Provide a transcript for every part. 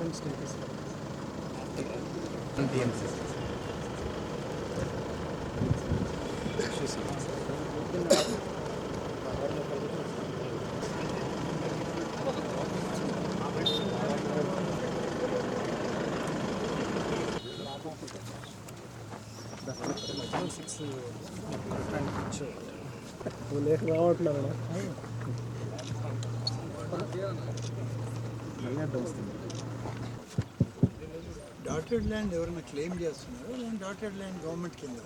ఇవ్వకుండా చూడండి మాట్లాడారు లేక రావట్లేదు డాటెడ్ ల్యాండ్ ఎవరైనా క్లెయిమ్ చేస్తున్నారో నేను డాటెడ్ ల్యాండ్ గవర్నమెంట్ కింద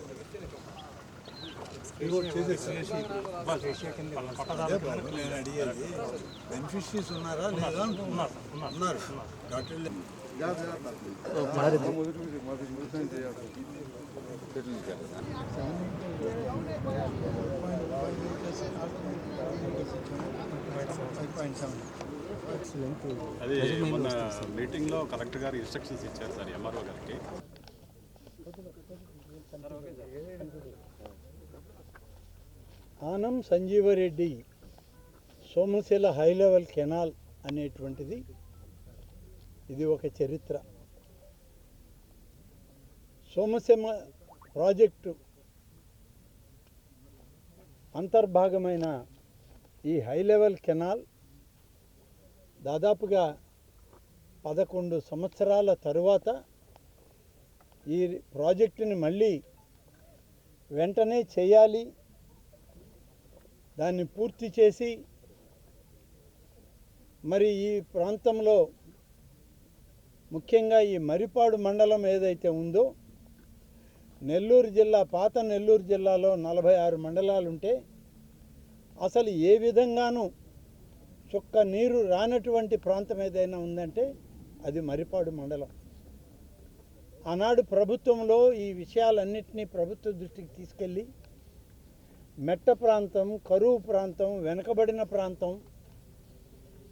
అదే బాబు నేను అడిగేది బెనిఫిషరీస్ ఉన్నారా లేదా అంటున్నారు ఉన్నారు dotted land five point seven అది మొన్న మీటింగ్లో కలెక్టర్ గారు ఇన్స్ట్రక్షన్స్ ఇచ్చారు సార్ ఎంఆర్ఓ గారికి. Anam Sanjeevareddy Somasila high level canal అనేటువంటిది ఇది ఒక చరిత్ర. సోమశిమ ప్రాజెక్టు అంతర్భాగమైన ఈ హై లెవెల్ కెనాల్ దాదాపుగా పదకొండు సంవత్సరాల తరువాత ఈ ప్రాజెక్టుని మళ్ళీ వెంటనే చేయాలి దాన్ని పూర్తి చేసి మరి ఈ ప్రాంతంలో ముఖ్యంగా ఈ మరిపాడు మండలం ఏదైతే ఉందో నెల్లూరు జిల్లా పాత నెల్లూరు జిల్లాలో నలభై ఆరు మండలాలు ఉంటే అసలు ఏ విధంగానూ చుక్క నీరు రానటువంటి ప్రాంతం ఏదైనా ఉందంటే అది మరిపాడు మండలం. ఆనాడు ప్రభుత్వంలో ఈ విషయాలన్నింటినీ ప్రభుత్వ దృష్టికి తీసుకెళ్ళి మెట్ట ప్రాంతం కరువు ప్రాంతం వెనుకబడిన ప్రాంతం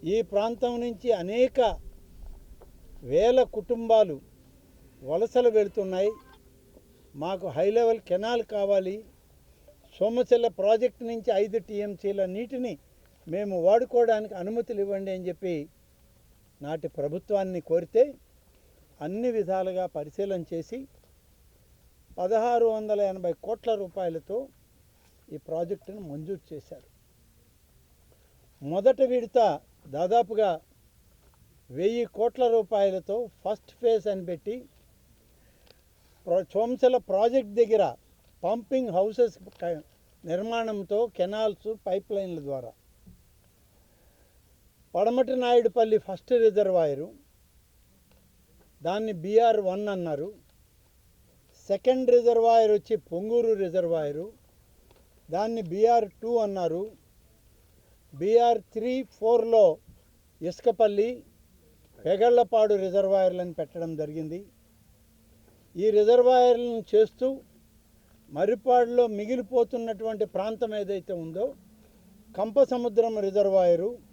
ఈ ప్రాంతం నుంచి అనేక వేల కుటుంబాలు వలసలు వెళుతున్నాయి. మాకు హై లెవెల్ కెనాల్ కావాలి. సోమశిల ప్రాజెక్టు నుంచి ఐదు టీఎంసీల నీటిని మేము వాడుకోవడానికి అనుమతులు ఇవ్వండి అని చెప్పి నాటి ప్రభుత్వాన్ని కోరితే అన్ని విధాలుగా పరిశీలన చేసి పదహారు వందల ఎనభై కోట్ల రూపాయలతో ఈ ప్రాజెక్టును మంజూరు చేశారు. మొదటి విడత దాదాపుగా వెయ్యి కోట్ల రూపాయలతో ఫస్ట్ ఫేజ్ అని పెట్టి ప్ర- ప్రాజెక్ట్ దగ్గర పంపింగ్ హౌసెస్ నిర్మాణంతో కెనాల్స్ పైప్ లైన్ల ద్వారా పడమటి నాయుడుపల్లి ఫస్ట్ రిజర్వాయరు. దాన్ని బీఆర్ వన్ అన్నారు. సెకండ్ రిజర్వాయర్ వచ్చి పొంగూరు రిజర్వాయరు. దాన్ని బీఆర్ టూ అన్నారు. బీఆర్ త్రీ ఫోర్లో ఇసుకపల్లి పెగళ్ళపాడు రిజర్వాయర్లను పెట్టడం జరిగింది. ఈ రిజర్వాయర్లను చేస్తూ మర్రిపాడులో మిగిలిపోతున్నటువంటి ప్రాంతం ఏదైతే ఉందో కంపసముద్రం రిజర్వాయరు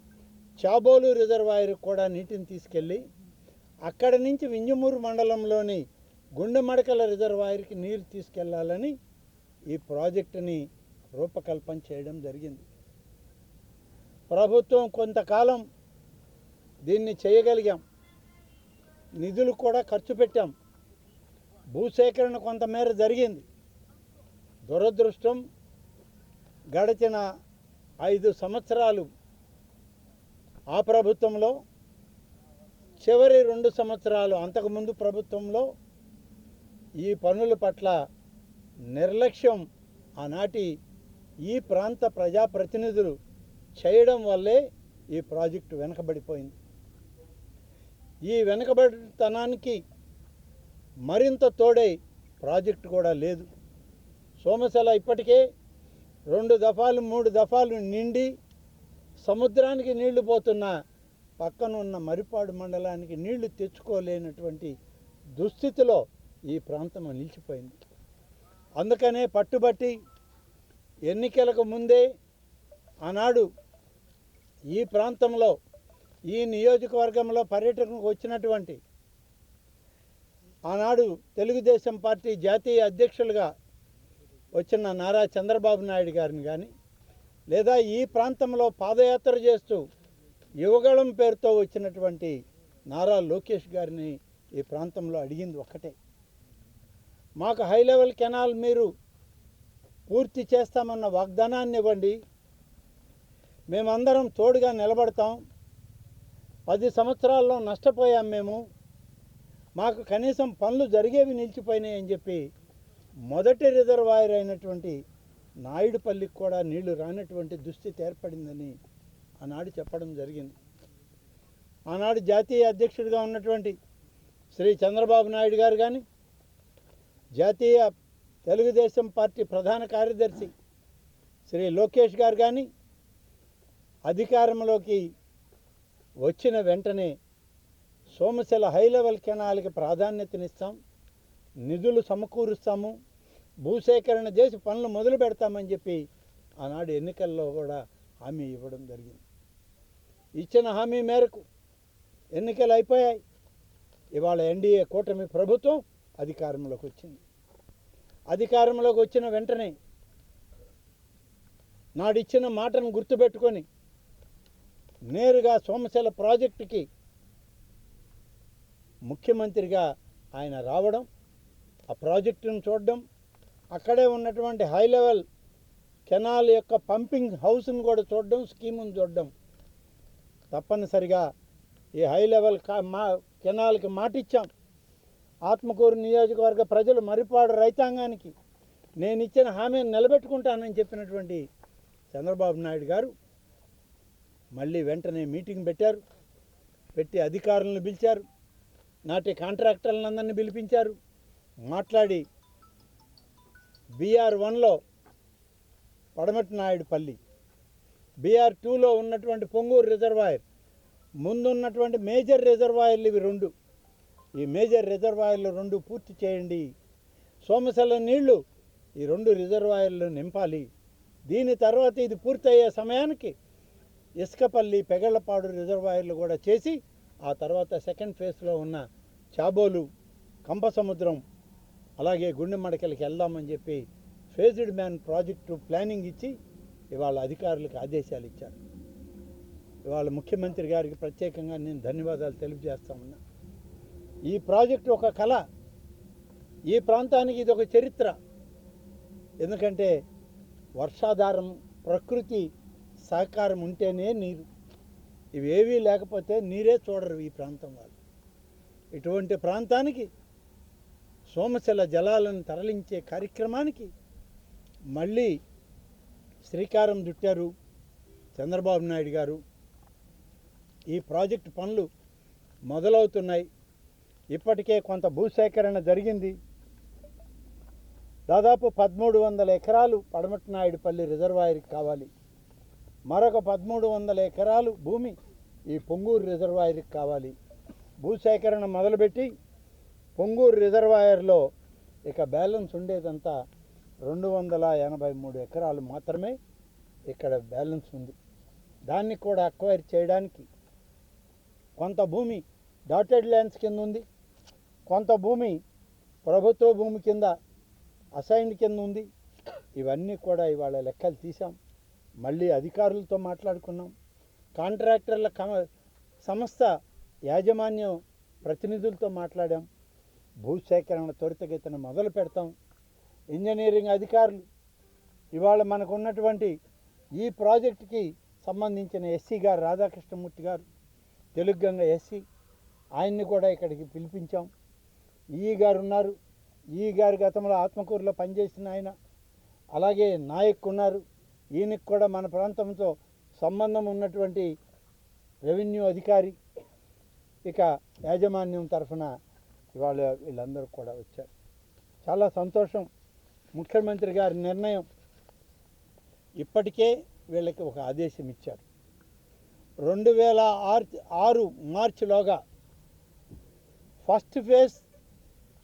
చాబోలు రిజర్వాయర్ కూడా నీటిని తీసుకెళ్ళి అక్కడి నుంచి వింజమూరు మండలంలోని గుండెమడకల రిజర్వాయర్కి నీరు తీసుకెళ్ళాలని ఈ ప్రాజెక్టుని రూపకల్పన చేయడం జరిగింది. ప్రభుత్వం కొంతకాలం దీన్ని చేయగలిగాం. నిధులు కూడా ఖర్చు పెట్టాం. భూసేకరణ కొంతమేర జరిగింది. దురదృష్టం గడిచిన ఐదు సంవత్సరాలు ఆ ప్రభుత్వంలో చివరి రెండు సంవత్సరాలు అంతకుముందు ప్రభుత్వంలో ఈ పనుల పట్ల నిర్లక్ష్యం ఆనాటి ఈ ప్రాంత ప్రజాప్రతినిధులు చేయడం వల్లే ఈ ప్రాజెక్టు వెనకబడిపోయింది. ఈ వెనకబడితనానికి మరింత తోడై ప్రాజెక్టు కూడా లేదు. సోమశల ఇప్పటికే రెండు దఫాలు మూడు దఫాలు నిండి సముద్రానికి నీళ్ళు పోతున్న పక్కన ఉన్న మరిపాడు మండలానికి నీళ్ళు తెచ్చుకోలేనటువంటి దుస్థితిలో ఈ ప్రాంతం నిలిచిపోయింది. అందుకనే పట్టుబట్టి ఎన్నికలకు ముందే ఆనాడు ఈ ప్రాంతంలో ఈ నియోజకవర్గంలో పర్యటనకు వచ్చినటువంటి ఆనాడు తెలుగుదేశం పార్టీ జాతీయ అధ్యక్షులుగా వచ్చిన నారా చంద్రబాబు నాయుడు గారిని కానీ లేదా ఈ ప్రాంతంలో పాదయాత్ర చేస్తూ యువగళం పేరుతో వచ్చినటువంటి నారా లోకేష్ గారిని ఈ ప్రాంతంలో అడిగింది ఒక్కటే. మాకు హై లెవెల్ కెనాల్ మీరు పూర్తి చేస్తామన్న వాగ్దానాన్ని ఇవ్వండి. మేమందరం తోడుగా నిలబడతాం. పది సంవత్సరాల్లో నష్టపోయాం మేము. మాకు కనీసం పనులు జరిగేవి నిలిచిపోయినాయి అని చెప్పి మొదటి రిజర్వాయర్ అయినటువంటి నాయుడుపల్లికి కూడా నీళ్ళు రానటువంటి దుస్థితి ఏర్పడిందని ఆనాడు చెప్పడం జరిగింది. ఆనాడు జాతీయ అధ్యక్షుడిగా ఉన్నటువంటి శ్రీ చంద్రబాబు నాయుడు గారు కానీ జాతీయ తెలుగుదేశం పార్టీ ప్రధాన కార్యదర్శి శ్రీ లోకేష్ గారు కానీ అధికారంలోకి వచ్చిన వెంటనే సోమశిల హై లెవెల్ కెనాల్కి ప్రాధాన్యతనిస్తాం నిధులు సమకూరుస్తాము భూసేకరణ చేసి పనులు మొదలు పెడతామని చెప్పి ఆనాడు ఎన్నికల్లో కూడా హామీ ఇవ్వడం జరిగింది. ఇచ్చిన హామీ మేరకు ఎన్నికలు అయిపోయాయి. ఇవాళ ఎన్డీఏ కూటమి ప్రభుత్వం అధికారంలోకి వచ్చింది. అధికారంలోకి వచ్చిన వెంటనే నాడిచ్చిన మాటను గుర్తుపెట్టుకొని నేరుగా సోమశల ప్రాజెక్టుకి ముఖ్యమంత్రిగా ఆయన రావడం ఆ ప్రాజెక్టును చూడడం అక్కడే ఉన్నటువంటి హై లెవెల్ కెనాల్ యొక్క పంపింగ్ హౌస్ను కూడా చూడడం స్కీమును చూడడం తప్పనిసరిగా ఈ హై లెవెల్ కా- మా కెనాల్కి మాటిచ్చాం. ఆత్మకూరు నియోజకవర్గ ప్రజలు మరిపాడు రైతాంగానికి నేను ఇచ్చిన హామీని నిలబెట్టుకుంటానని చెప్పినటువంటి చంద్రబాబు నాయుడు గారు మళ్ళీ వెంటనే మీటింగ్ పెట్టారు. పెట్టి అధికారులను పిలిచారు. నాటి కాంట్రాక్టర్లందరినీ పిలిపించారు. మాట్లాడి బీఆర్ వన్లో పడమటి నాయుడుపల్లి బీఆర్ టూలో ఉన్నటువంటి పొంగూరు రిజర్వాయర్ ముందున్నటువంటి మేజర్ రిజర్వాయర్లు ఇవి రెండు. ఈ మేజర్ రిజర్వాయర్లు రెండు పూర్తి చేయండి. సోమశల నీళ్ళు ఈ రెండు రిజర్వాయర్లు నింపాలి. దీని తర్వాత ఇది పూర్తయ్యే సమయానికి ఇసుకపల్లి పెగళ్ళపాడు రిజర్వాయర్లు కూడా చేసి ఆ తర్వాత సెకండ్ ఫేజ్లో ఉన్న చాబోలు కంపసముద్రం అలాగే గుండె మడకలకి వెళ్దామని చెప్పి ఫేజ్డ్ మ్యాన్ ప్రాజెక్టు ప్లానింగ్ ఇచ్చి ఇవాళ అధికారులకు ఆదేశాలు ఇచ్చారు. ఇవాళ ముఖ్యమంత్రి గారికి ప్రత్యేకంగా నేను ధన్యవాదాలు తెలియజేస్తా ఉన్నా. ఈ ప్రాజెక్టు ఒక కళ. ఈ ప్రాంతానికి ఇది ఒక చరిత్ర. ఎందుకంటే వర్షాధారం ప్రకృతి సహకారం ఉంటేనే నీరు. ఇవేవీ లేకపోతే నీరే చూడరు ఈ ప్రాంతం వాళ్ళు. ఇటువంటి ప్రాంతానికి సోమశిల జలాలను తరలించే కార్యక్రమానికి మళ్ళీ శ్రీకారం చుట్టారు చంద్రబాబు నాయుడు గారు. ఈ ప్రాజెక్టు పనులు మొదలవుతున్నాయి. ఇప్పటికే కొంత భూసేకరణ జరిగింది. దాదాపు పదమూడు వందల ఎకరాలు పడమటినాయుడుపల్లి రిజర్వాయర్కి కావాలి. మరొక పదమూడు వందల ఎకరాలు భూమి ఈ పొంగూరు రిజర్వాయర్కి కావాలి. భూసేకరణ మొదలుపెట్టి పొంగూరు రిజర్వాయర్లో ఇక బ్యాలెన్స్ ఉండేదంతా రెండు వందల ఎనభై మూడు ఎకరాలు మాత్రమే ఇక్కడ బ్యాలెన్స్ ఉంది. దాన్ని కూడా అక్వైర్ చేయడానికి కొంత భూమి డాటెడ్ ల్యాండ్స్ కింద ఉంది. కొంత భూమి ప్రభుత్వ భూమి కింద అసైన్డ్ కింద ఉంది. ఇవన్నీ కూడా ఇవాళ లెక్కలు తీసాం మళ్ళీ అధికారులతో మాట్లాడుకున్నాం. కాంట్రాక్టర్ల కమ సంస్థ యాజమాన్యం ప్రతినిధులతో మాట్లాడాం. భూసేకరణ త్వరితగతిన మొదలు పెడతాం. ఇంజనీరింగ్ అధికారులు ఇవాళ మనకు ఉన్నటువంటి ఈ ప్రాజెక్టుకి సంబంధించిన ఎస్సీ గారు రాధాకృష్ణమూర్తి గారు తెలుగు గంగ ఎస్సీ ఆయన్ని కూడా ఇక్కడికి పిలిపించాం. ఈ గారు ఉన్నారు. ఈ గారు గతంలో ఆత్మకూరులో పనిచేసిన ఆయన. అలాగే నాయక్ ఉన్నారు. ఈయనకి కూడా మన ప్రాంతంతో సంబంధం ఉన్నటువంటి రెవెన్యూ అధికారి ఇక యాజమాన్యం తరఫున ఇవాళ వీళ్ళందరూ కూడా వచ్చారు. చాలా సంతోషం. ముఖ్యమంత్రి గారి నిర్ణయం ఇప్పటికే వీళ్ళకి ఒక ఆదేశం ఇచ్చారు. రెండు వేల ఆరు ఆరు మార్చిలోగా first phase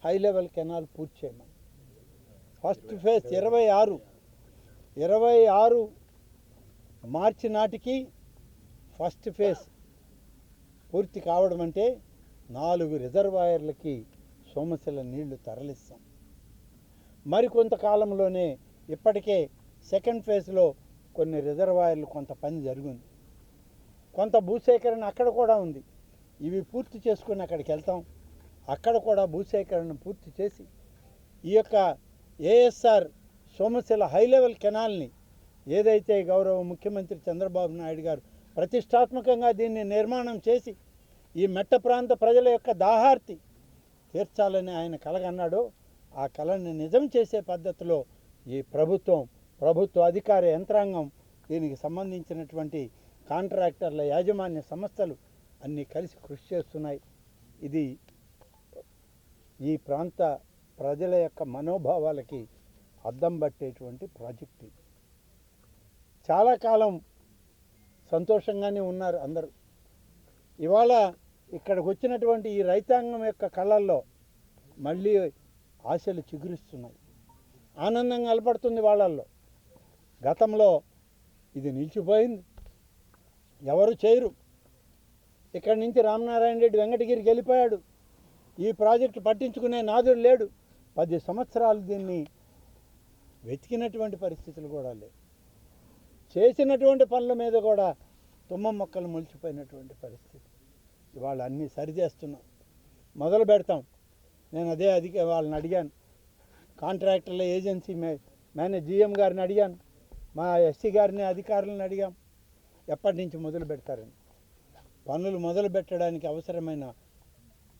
high level canal పూర్తి చేయమని. ఫస్ట్ ఫేజ్ ఇరవై ఆరు ఇరవై ఆరు మార్చి నాటికి ఫస్ట్ ఫేజ్ పూర్తి కావడం అంటే నాలుగు రిజర్వాయర్లకి సోమశిల నీళ్ళు తరలిస్తాం. మరికొంతకాలంలోనే ఇప్పటికే సెకండ్ ఫేజ్లో కొన్ని రిజర్వాయర్లు కొంత పని జరిగింది. కొంత భూసేకరణ అక్కడ కూడా ఉంది. ఇవి పూర్తి చేసుకుని అక్కడికి వెళ్తాం. అక్కడ కూడా భూసేకరణ పూర్తి చేసి ఈ యొక్క ఏఎస్ఆర్ సోమశిల హై లెవెల్ కెనాల్ని ఏదైతే గౌరవ ముఖ్యమంత్రి చంద్రబాబు నాయుడు గారు ప్రతిష్టాత్మకంగా దీన్ని నిర్మాణం చేసి ఈ మెట్ట ప్రాంత ప్రజల యొక్క దాహార్తి తీర్చాలని ఆయన కలగన్నాడు ఆ కళని నిజం చేసే పద్ధతిలో ఈ ప్రభుత్వం ప్రభుత్వ అధికార యంత్రాంగం దీనికి సంబంధించినటువంటి కాంట్రాక్టర్ల యాజమాన్య సంస్థలు అన్నీ కలిసి కృషి చేస్తున్నాయి. ఇది ఈ ప్రాంత ప్రజల యొక్క మనోభావాలకి అద్దం పట్టేటువంటి ప్రాజెక్ట్. ఇది చాలా కాలం సంతోషంగానే ఉన్నారు అందరూ. ఇవాళ ఇక్కడికి వచ్చినటువంటి ఈ రైతాంగం యొక్క కళ్ళల్లో మళ్ళీ ఆశలు చిగురిస్తున్నాయి. ఆనందం కలపడుతుంది వాళ్ళల్లో. గతంలో ఇది నిలిచిపోయింది. ఎవరు చేయరు. ఇక్కడి నుంచి రామనారాయణ రెడ్డి వెంకటగిరికి వెళ్ళిపోయాడు. ఈ ప్రాజెక్టు పట్టించుకునే నాదుడు లేడు. పది సంవత్సరాలు దీన్ని వెతికినటువంటి పరిస్థితులు కూడా లేవు. చేసినటువంటి పనుల మీద కూడా తుమ్మ మొక్కలు మొలిచిపోయినటువంటి పరిస్థితి. ఇవాళ అన్నీ సరిచేస్తున్నాం మొదలు పెడతాం. నేను అదే అధిక వాళ్ళని అడిగాను. కాంట్రాక్టర్ల ఏజెన్సీ మే మేనే జిఎం గారిని అడిగాను. మా ఎస్సీ గారిని అధికారులను అడిగాం. ఎప్పటి నుంచి మొదలు పెడతారని. పనులు మొదలు పెట్టడానికి అవసరమైన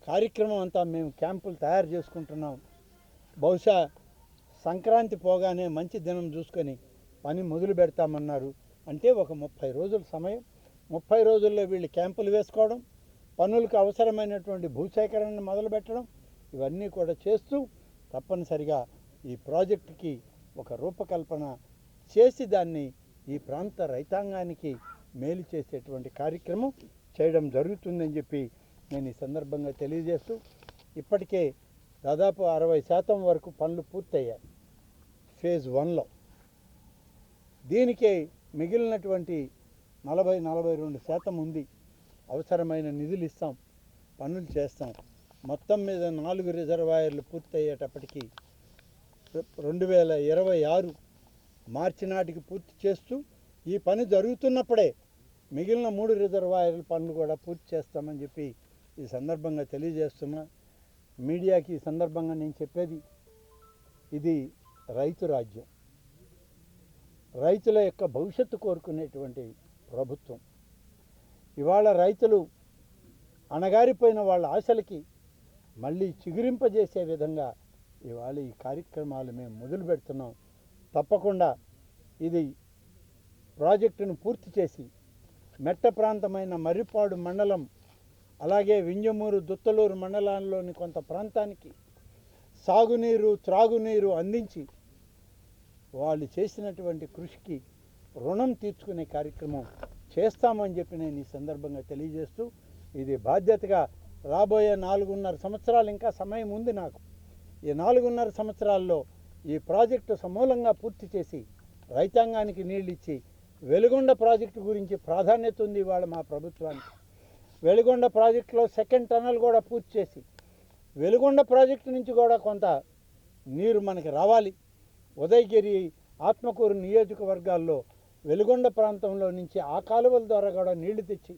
కార్యక్రమం అంతా మేము క్యాంపులు తయారు చేసుకుంటున్నాం. బహుశా సంక్రాంతి పోగానే మంచి దినం చూసుకొని పని మొదలు పెడతామన్నారు. అంటే ఒక ముప్పై రోజుల సమయం. ముప్పై రోజుల్లో వీళ్ళు క్యాంపులు వేసుకోవడం పనులకు అవసరమైనటువంటి భూసేకరణను మొదలుపెట్టడం ఇవన్నీ కూడా చేస్తూ తప్పనిసరిగా ఈ ప్రాజెక్టుకి ఒక రూపకల్పన చేసి దాన్ని ఈ ప్రాంత రైతాంగానికి మేలు చేసేటువంటి కార్యక్రమం చేయడం జరుగుతుందని చెప్పి నేను ఈ సందర్భంగా తెలియజేస్తూ ఇప్పటికే దాదాపు అరవై శాతం వరకు పనులు పూర్తయ్యాయి ఫేజ్ వన్లో. దీనికి మిగిలినటువంటి నలభై నలభై రెండు శాతం ఉంది. అవసరమైన నిధులు ఇస్తాం పనులు చేస్తాం. మొత్తం మీద నాలుగు రిజర్వాయర్లు పూర్తయ్యేటప్పటికీ రెండు వేల ఇరవై ఆరు మార్చి నాటికి పూర్తి చేస్తూ ఈ పని జరుగుతున్నప్పుడే మిగిలిన మూడు రిజర్వాయర్ల పనులు కూడా పూర్తి చేస్తామని చెప్పి ఈ సందర్భంగా తెలియజేస్తున్నా. మీడియాకి ఈ సందర్భంగా నేను చెప్పేది ఇది రైతు రాజ్యం. రైతుల యొక్క భవిష్యత్తు కోరుకునేటువంటి ప్రభుత్వం. ఇవాళ రైతులు అణగారిపోయిన వాళ్ళ ఆశలకి మళ్ళీ చిగురింపజేసే విధంగా ఇవాళ ఈ కార్యక్రమాలు మేము మొదలు పెడుతున్నాం. తప్పకుండా ఇది ప్రాజెక్టును పూర్తి చేసి మెట్ట ప్రాంతమైన మర్రిపాడు మండలం అలాగే వింజమూరు దుత్తలూరు మండలాల్లోని కొంత ప్రాంతానికి సాగునీరు త్రాగునీరు అందించి వాళ్ళు చేసినటువంటి కృషికి రుణం తీర్చుకునే కార్యక్రమం చేస్తామని చెప్పి నేను ఈ సందర్భంగా తెలియజేస్తూ ఇది బాధ్యతగా రాబోయే నాలుగున్నర సంవత్సరాలు ఇంకా సమయం ఉంది నాకు. ఈ నాలుగున్నర సంవత్సరాల్లో ఈ ప్రాజెక్టు సమూలంగా పూర్తి చేసి రైతాంగానికి నీళ్ళు ఇచ్చి వెలుగొండ ప్రాజెక్టు గురించి ప్రాధాన్యత ఉంది ఇవాళ మా ప్రభుత్వానికి. వెలుగొండ ప్రాజెక్టులో సెకండ్ టనల్ కూడా పూర్తి చేసి వెలుగొండ ప్రాజెక్టు నుంచి కూడా కొంత నీరు మనకి రావాలి. ఉదయగిరి ఆత్మకూరు నియోజకవర్గాల్లో వెలుగొండ ప్రాంతంలో నుంచి ఆ కాలువల ద్వారా కూడా నీళ్ళు తెచ్చి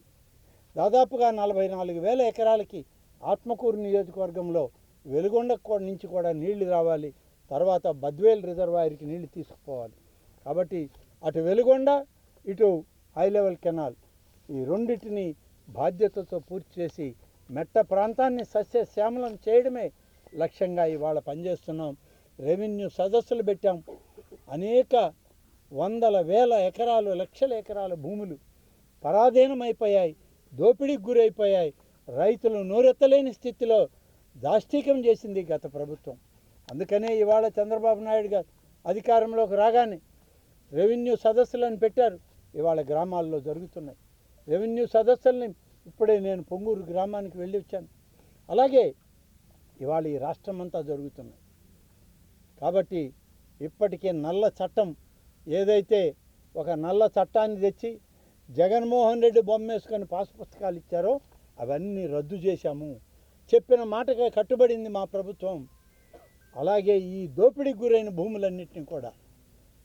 దాదాపుగా నలభై నాలుగు వేల ఎకరాలకి ఆత్మకూరు నియోజకవర్గంలో వెలుగొండ నుంచి కూడా నీళ్ళు రావాలి. తర్వాత బద్వేల్ రిజర్వాయర్కి నీళ్ళు తీసుకుపోవాలి. కాబట్టి అటు వెలుగొండ ఇటు హై లెవెల్ కెనాల్ ఈ రెండింటిని బాధ్యతతో పూర్తి చేసి మెట్ట ప్రాంతాన్ని సస్యశ్యామలం చేయడమే లక్ష్యంగా ఇవాళ పనిచేస్తున్నాం. రెవెన్యూ సదస్సులు పెట్టాం. అనేక వందల వేల ఎకరాలు లక్షల ఎకరాల భూములు పరాధీనమైపోయాయి దోపిడీకి గురైపోయాయి. రైతులు నోరెత్తలేని స్థితిలో దాష్టీకం చేసింది గత ప్రభుత్వం. అందుకనే ఇవాళ చంద్రబాబు నాయుడు గారు అధికారంలోకి రాగానే రెవెన్యూ సదస్సులను పెట్టారు. ఇవాళ గ్రామాల్లో జరుగుతున్నాయి. రెవెన్యూ సదస్సుల్ని ఇప్పుడే నేను పొంగూరు గ్రామానికి వెళ్ళి వచ్చాను. అలాగే ఇవాళ ఈ రాష్ట్రం అంతా జరుగుతున్నాయి. కాబట్టి ఇప్పటికే నల్ల చట్టం ఏదైతే ఒక నల్ల చట్టాన్ని తెచ్చి జగన్మోహన్ రెడ్డి బొమ్మ వేసుకొని పాస్ పుస్తకాలు ఇచ్చారో అవన్నీ రద్దు చేశాము. చెప్పిన మాటగా కట్టుబడింది మా ప్రభుత్వం. అలాగే ఈ దోపిడీకి గురైన భూములన్నింటినీ కూడా.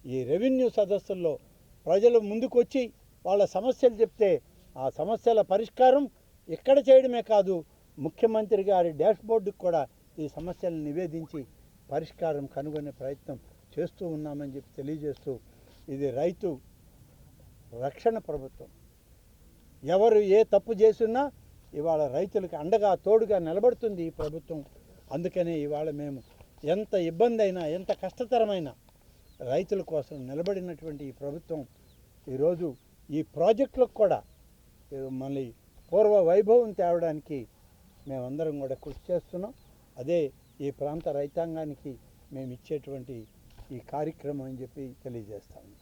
ఈ రెవెన్యూ సదస్సుల్లో ప్రజలు ముందుకొచ్చి వాళ్ళ సమస్యలు చెప్తే ఆ సమస్యల పరిష్కారం ఇక్కడ చేయడమే కాదు ముఖ్యమంత్రి గారి డాష్బోర్డుకు కూడా ఈ సమస్యలను నివేదించి పరిష్కారం కనుగొనే ప్రయత్నం చేస్తూ ఉన్నామని చెప్పి తెలియజేస్తూ ఇది రైతు రక్షణ ప్రభుత్వం. ఎవరు ఏ తప్పు చేసినా ఇవాళ రైతులకు అండగా తోడుగా నిలబడుతుంది ఈ ప్రభుత్వం. అందుకనే ఇవాళ మేము ఎంత ఇబ్బంది అయినా ఎంత కష్టతరమైన రైతుల కోసం నిలబడినటువంటి ఈ ప్రభుత్వం ఈరోజు ఈ ప్రాజెక్టులకు కూడా మళ్ళీ పూర్వ వైభవం తేవడానికి మేమందరం కూడా కృషి చేస్తున్నాం. అదే ఈ ప్రాంత రైతాంగానికి మేము ఇచ్చేటువంటి ఈ కార్యక్రమం అని చెప్పి తెలియజేస్తాము